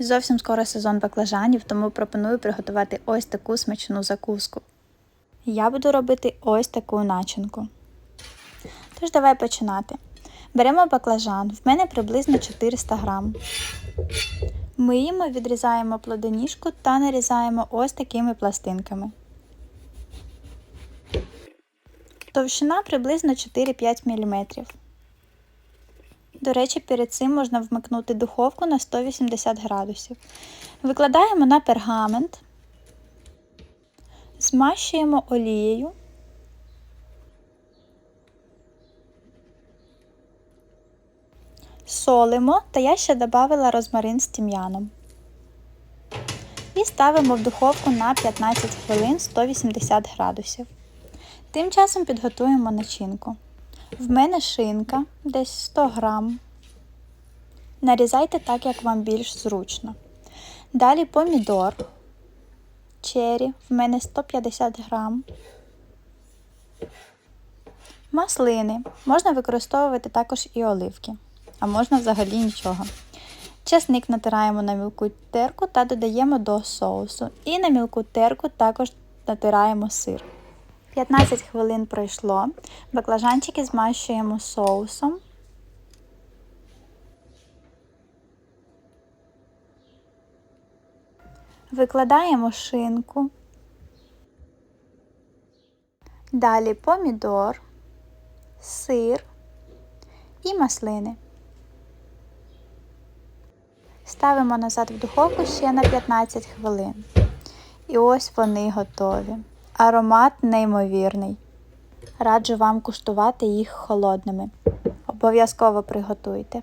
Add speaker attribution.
Speaker 1: Зовсім скоро сезон баклажанів, тому пропоную приготувати ось таку смачну закуску. Я буду робити ось таку начинку. Тож давай починати. Беремо баклажан, в мене приблизно 400 грам. Миємо, відрізаємо плодоніжку та нарізаємо ось такими пластинками. Товщина приблизно 4-5 мм. До речі, перед цим можна вмикнути духовку на 180 градусів. Викладаємо на пергамент, змащуємо олією. Солимо, та я ще додала розмарин з тім'яном. І ставимо в духовку на 15 хвилин 180 градусів. Тим часом підготуємо начинку. В мене шинка десь 100 грам. Нарізайте так, як вам більш зручно. Далі помідор. Чері, в мене 150 грам. Маслини. Можна використовувати також і оливки, а можна взагалі нічого. Чесник натираємо на мілку терку та додаємо до соусу. І на мілку терку також натираємо сир. 15 хвилин пройшло. Баклажанчики змащуємо соусом. Викладаємо шинку. Далі помідор, сир і маслини. Ставимо назад в духовку ще на 15 хвилин. І ось вони готові. Аромат неймовірний. Раджу вам куштувати їх холодними. Обов'язково приготуйте.